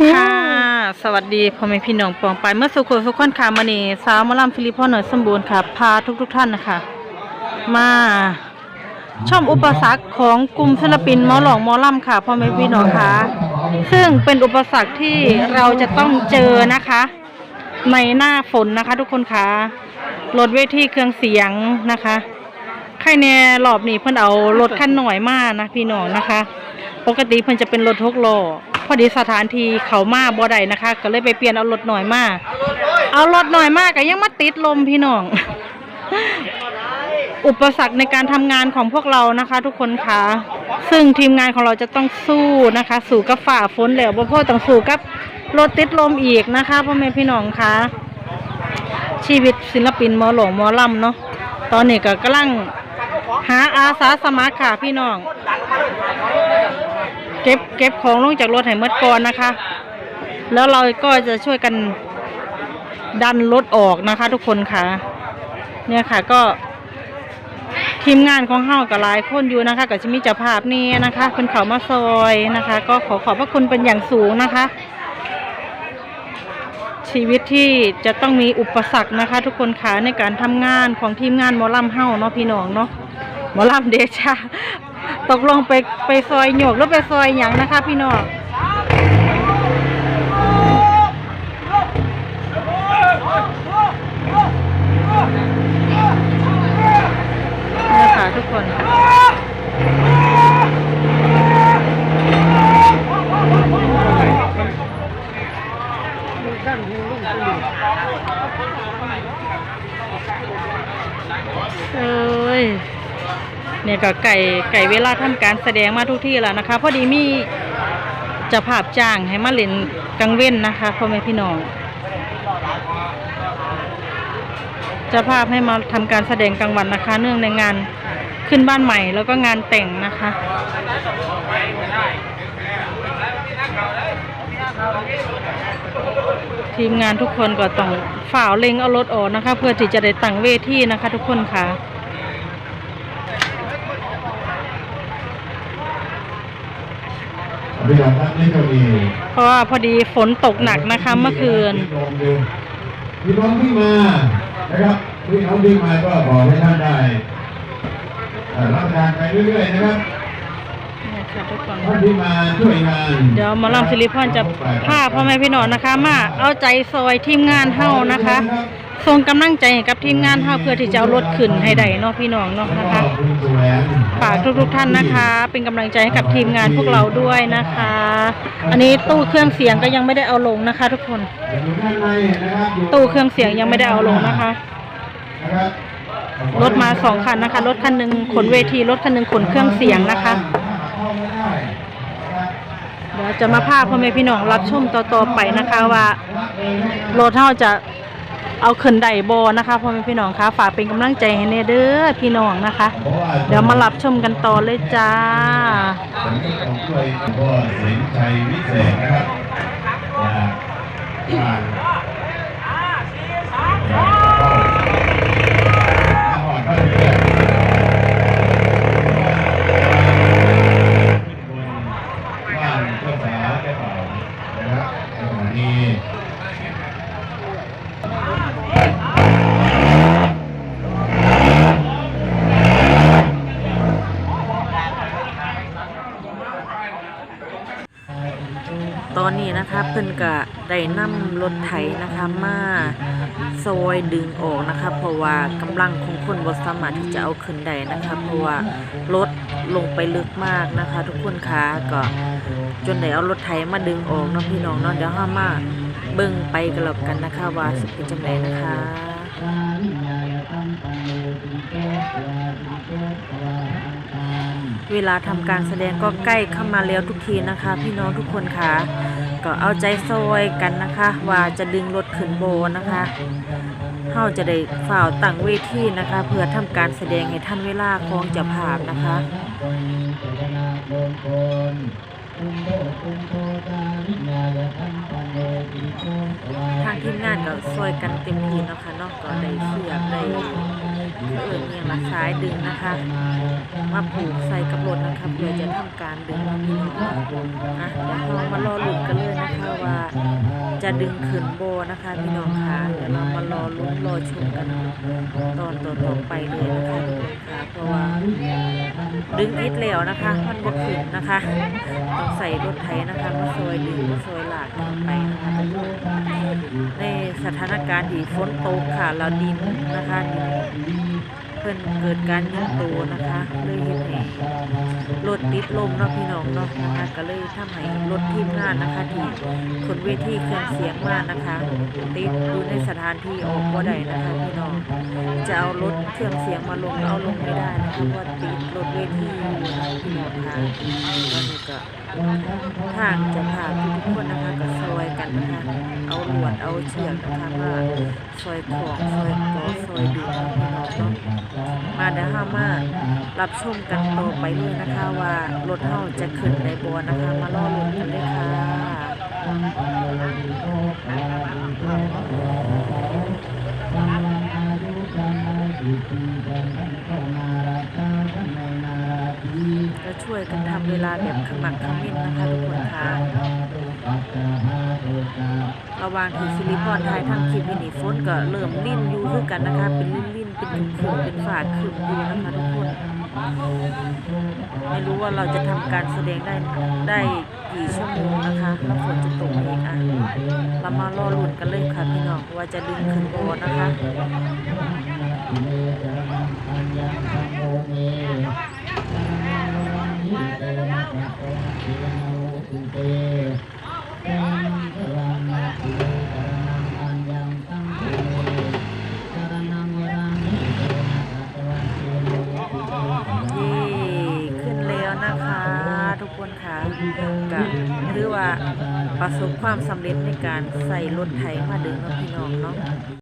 ค่ะ สวัสดีพ่อแม่พี่น้องปองไปเมื่อสุขสุขคนค่ะมานี่สาวมอลำฟิลิปพ่อหน่อยสมบูรณ์ค่ะ พาทุกทุกท่านนะคะ มาชมอุปสรรคของกลุ่มศิลปินมอหลองมอลำค่ะพ่อแม่พี่น้องค่ะ ซึ่งเป็นอุปสรรคที่เราจะต้องเจอนะคะ ในหน้าฝนนะคะ ทุกคนค่ะรถเวทีเครื่องเสียงนะคะใครแน่รอบนี้เพิ่นเอารถคันหน่อยมากนะพี่น้องนะคะ ปกติเพิ่นจะเป็นรถหกล้อ พอดีสถานที่เขามาบ่ได้นะคะ ก็เลยไปเปลี่ยนเอารถหน่อยมาเอารถหน่อยมากก็ยังมาติดลมพี่น้อง อุปสรรคในการทำงานของพวกเรานะคะ ทุกคนคะซึ่งทีมงานของเราจะต้องสู้นะคะ สู้กับฝ่าฝนแล้วบ่พอต้องสู้กับรถติดลมอีกนะคะพ่อแม่พี่น้องคะชีวิตศิลปินมอหลงมอลำเนาะตอนนี้ก็กำลังหาอาสาสมัครค่ะพี่น้อง เก็บเก็บของลงจากรถให้หมดก่อนนะคะ แล้วเราก็จะช่วยกันดันรถออกนะคะ ทุกคนค่ะ เนี่ยค่ะก็ทีมงานของเฮากับหลายคนอยู่นะคะกับชิมิจ้าภาพนี่นะคะเป็นเขามาซอยนะคะ ก็ขอขอบพระคุณเป็นอย่างสูงนะคะ ชีวิตที่จะต้องมีอุปสรรคนะคะ ทุกคนค่ะในการทำงานของทีมงานมอลำเฮาเนาะพี่น้องเนาะมอลำเดชา ตกลงไปไปซอยหยกหรือไปซอยหยังนะคะ พี่น้องนี่ค่ะทุกคนเอ้ย เนี่ยก็ไก่ไก่เวลาทำการแสดงมาทุกที่แล้วนะคะ พอดีมีจะภาพจ้างให้มาเล่นกลางเว้นนะคะพ่อแม่พี่น้องจะภาพให้มาทำการแสดงกลางวันนะคะ เนื่องในงานขึ้นบ้านใหม่แล้วก็งานแต่งนะคะทีมงานทุกคนก็ต้องฝ่าวเล็งเอารถออกนะคะ เพื่อที่จะได้ตั้งเวทีนะคะ ทุกคนค่ะ พี่น้องครับนี่ก็มี เพราะว่าพอดีฝนตกหนักนะคะเมื่อคืนพี่น้องที่มานะครับพี่น้องที่มาก็บอกให้ท่านได้เอ่อรับประทานไปเรื่อยๆนะครับเนี่ยค่ะทุกคนท่านที่มาช่วยงานเดี๋ยวหมาลำสิริพรจะพาพ่อแม่พี่น้องนะคะ มาเอาใจซอยทีมงานเฮานะคะ ส่งกำลังใจให้กับทีมงานเฮาเพื่อที่จะเอารถขึ้นให้ได้เนาะพี่น้องเนาะนะคะขอบคุณแสวงฝากทุกๆท่านนะคะ เป็นกำลังใจให้กับทีมงานพวกเราด้วยนะคะ อันนี้ตู้เครื่องเสียงก็ยังไม่ได้เอาลงนะคะ ทุกคน ตู้เครื่องเสียงยังไม่ได้เอาลงนะคะรถมาสองคันนะคะ รถคันหนึ่งขนเวที รถคันหนึ่งขนเครื่องเสียงนะคะ เดี๋ยวจะมาพาพ่อแม่พี่น้องรับชมต่อๆไปนะคะว่ารถเฮาจะ เอาขึ้นไดโบนะคะพ่อแม่พี่น้องคะฝากเป็นกำลังใจให้เนเด้อพี่น้องนะคะ เดี๋ยวมารับชมกันต่อเลยจ้าผมก็ต้องช่วยพ่อสินใจวิเศษนะครับจากพ่อพ่อก็เรียกบ้านเจ้าสาวเจ้าบ่าวนะครับจังหวะนี้ ตอนนี้นะคะเพิ่นก็ได้นำรถไถนะคะมาซอยดึงออกนะคะ เพราะว่ากำลังของคนบ่สามารถที่จะเอาขึ้นได้นะคะ เพราะว่ารถลงไปลึกมากนะคะ ทุกคนคะก็จนได้เอารถไถมาดึงออกเนาะพี่น้องเนาะเดี๋ยวเฮามาเบิ่งไปกันแล้วกันนะคะ ว่าสิเป็นจังไดนะคะ เวลาทำการแสดงก็ใกล้เข้ามาแล้วทุกทีนะคะ พี่น้องทุกคนค่ะ ก็เอาใจซอยกันนะคะ ว่าจะดึงรถขึ้นโบนะคะเฮาจะได้ฝ่าวตั้งเวทีนะคะ เพื่อทำการแสดงให้ท่านเวลาของจะภาพนะคะทางทีมงานก็ซอยกันเต็มที่นะค่ะเนาก็ได้เชือกได้ เอิญเนี่ยมาซ้ายดึงนะคะ มาผูกใส่กับรถนะคะเพื่อจะทำการดึงมาพี่น้องอะเดี๋ยวเรามารอลุ้นกันเลยนะคะว่า จะดึงขึ้นโบนะคะพี่น้องคะเดี๋ยวเรามารอลุ้น อชมกันตอนต่อๆไปเลยนะคะทุกคนค่ะเพราะว่าดึงอิดแล้วนะคะ มันบกขึ้นนะคะต้องใส่รถไถนะคะมาซอยดึงมาซอยหลากขึ้นไปนะคะทุกคนในสถานการณ์ที่ฝนตกค่ะเราดินนะคะ เพิ่นเกิดการยิงตัวนะคะเลยเฮ็ดให้รถติดลมเนาะพี่น้องเนาะนะคะก็เลยทำให้รถทีมงานนะคะที่คนเวทีเครื่องเสียงมากนะคะติดอยู่ในสถานที่ออกบ่ได้นะคะพี่น้องจะเอารถเครื่องเสียงมาลงเอาลงไม่ได้นะคะว่าติดรถเวทีอยู่นะคะพี่น้องค่ะตอนนี้ก็ทางจะพาทุกคนนะคะก็ซอยกันนะคะเอาลวดเอาเชือกนะคะมาซอยของซอยกอซอยดึงพี่น้องเนาะมาเดี๋ยวห้ามารับชมกันต่อไปเลยนะคะว่ารถเฮาจะขึ้นในบัวนะคะ มาล่อลุ้นกันเลยค่ะก็ ช่วยกันทำเวลาแบบขมักขม้นนะคะทุกคนคะระหว่างที่ซิลิพอนไทยทำคลิปวินิฝนก็เริ่มลิ้นอยู่คือกันนะคะ เป็นลิ้นลิ้นๆเป็นขึ้นขึ้นเป็นฝาขึ้นอยู่นะคะทุกคน ไม่รู้ว่าเราจะทำการแสดงได้ได้กี่ชั่วโมงนะคะแล้วฝนจะตกอีกอะเรามารอลุ้นกันเลยค่ะพี่น้องว่าจะดึงขึ้นโบนะคะ ก็ถือว่าประสบความสำเร็จในการใส่รถไถมาดึงเนาะพี่น้องเนาะ